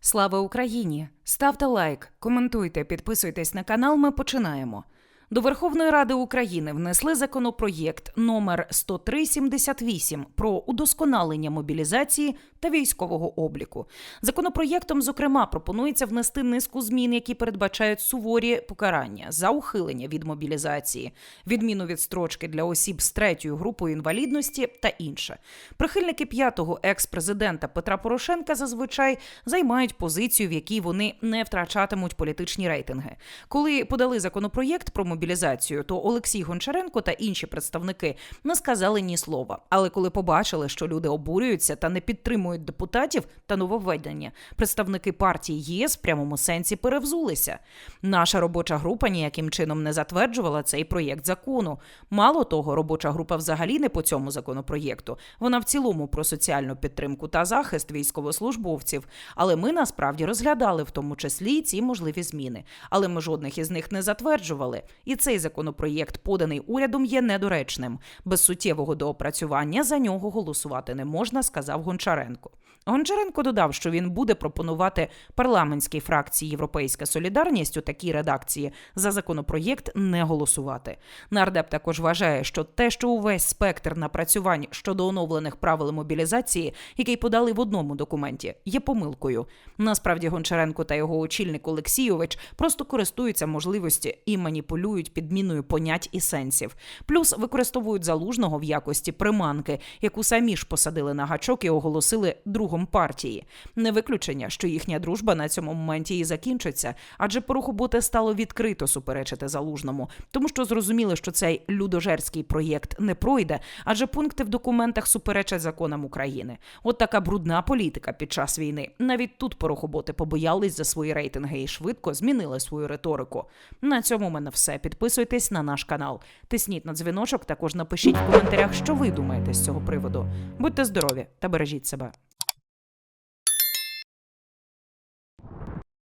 Слава Україні! Ставте лайк, коментуйте, підписуйтесь на канал. Ми починаємо. До Верховної Ради України внесли законопроєкт номер 10378 про удосконалення мобілізації та військового обліку. Законопроєктом, зокрема, пропонується внести низку змін, які передбачають суворі покарання за ухилення від мобілізації, відміну від строчки для осіб з третьою групою інвалідності та інше. Прихильники п'ятого екс-президента Петра Порошенка зазвичай займають позицію, в якій вони не втрачатимуть політичні рейтинги. Коли подали законопроєкт про мобілізацію, то Олексій Гончаренко та інші представники не сказали ні слова. Але коли побачили, що люди обурюються та не підтримують депутатів та нововведення, представники партії ЄС в прямому сенсі перевзулися. Наша робоча група ніяким чином не затверджувала цей проєкт закону. Мало того, робоча група взагалі не по цьому законопроєкту. Вона в цілому про соціальну підтримку та захист військовослужбовців. Але ми насправді розглядали в тому числі ці можливі зміни. Але ми жодних із них не затверджували. І цей законопроєкт, поданий урядом, є недоречним. Без суттєвого доопрацювання за нього голосувати не можна, сказав Гончаренко. Гончаренко додав, що він буде пропонувати парламентській фракції Європейська Солідарність у такій редакції за законопроєкт не голосувати. Нардеп також вважає, що те, що увесь спектр напрацювань щодо оновлених правил мобілізації, який подали в одному документі, є помилкою. Насправді Гончаренко та його очільник Олексійович просто користуються можливості і маніпулюють підміною понять і сенсів. Плюс використовують залужного в якості приманки, яку самі ж посадили на гачок і оголосили другом партії. Не виключення, що їхня дружба на цьому моменті і закінчиться, адже по руху стало відкрито суперечити залужному, тому що зрозуміли, що цей людожерський проєкт не пройде, адже пункти в документах суперечать законам України. От така брудна політика під час війни. Навіть тут порохоботи побоялись за свої рейтинги і швидко змінили свою риторику. На цьому в мене все. Підписуйтесь на наш канал. Тисніть на дзвіночок. Також напишіть в коментарях, що ви думаєте з цього приводу. Будьте здорові та бережіть себе.